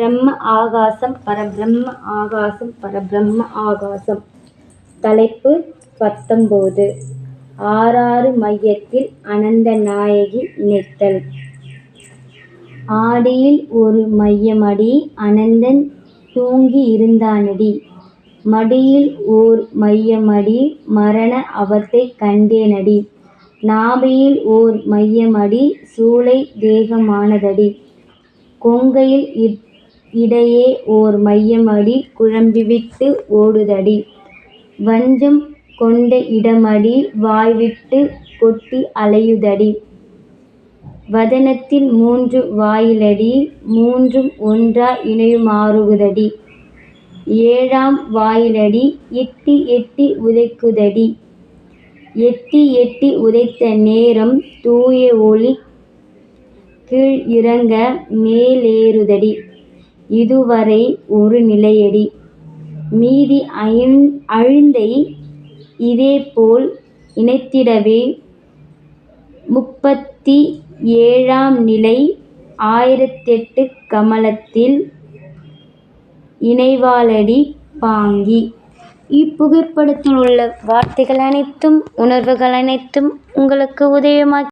பிரம்ம ஆகாசம் பரபிரம்ம ஆகாசம் பரபிரம்ம ஆகாசம். தலைப்பு பத்தொம்போது ஆறாறு மையத்தில் அனந்த நாயகி நினைத்தல் ஆடியில் ஒரு மையமடி அனந்தன் தூங்கி இருந்தானடி. மடியில் ஓர் மையமடி மரண அவத்தை கண்டேனடி. நாபியில் ஓர் மையமடி சூளை தேகமானதடி. கொங்கையில் இடையே ஓர் மையமடி குழம்பிவிட்டு ஓடுதடி. வஞ்சம் கொண்ட இடமடி வாய்விட்டுக் கொட்டி அலையுதடி. வதனத்தில் மூன்று வாயிலடி மூன்றும் ஒன்றாய் இணையுமாறுகுதடி. ஏழாம் வாயிலடி எட்டி எட்டி உதைக்குதடி. எட்டி எட்டி உதைத்த நேரம் தூய ஒளி கீழ் இறங்க மேலேறுதடி. இதுவரை ஒரு நிலையடி மீதி ஐந்தை இதேபோல் இணைத்திடவே முப்பத்தி ஏழாம் நிலை ஆயிரத்தெட்டு கமலத்தில் இணைவாளடி பாங்கி. இப்புகைப்படத்தில் உள்ள வார்த்தைகள் அனைத்தும் உணர்வுகள் அனைத்தும் உங்களுக்கு உதயமாக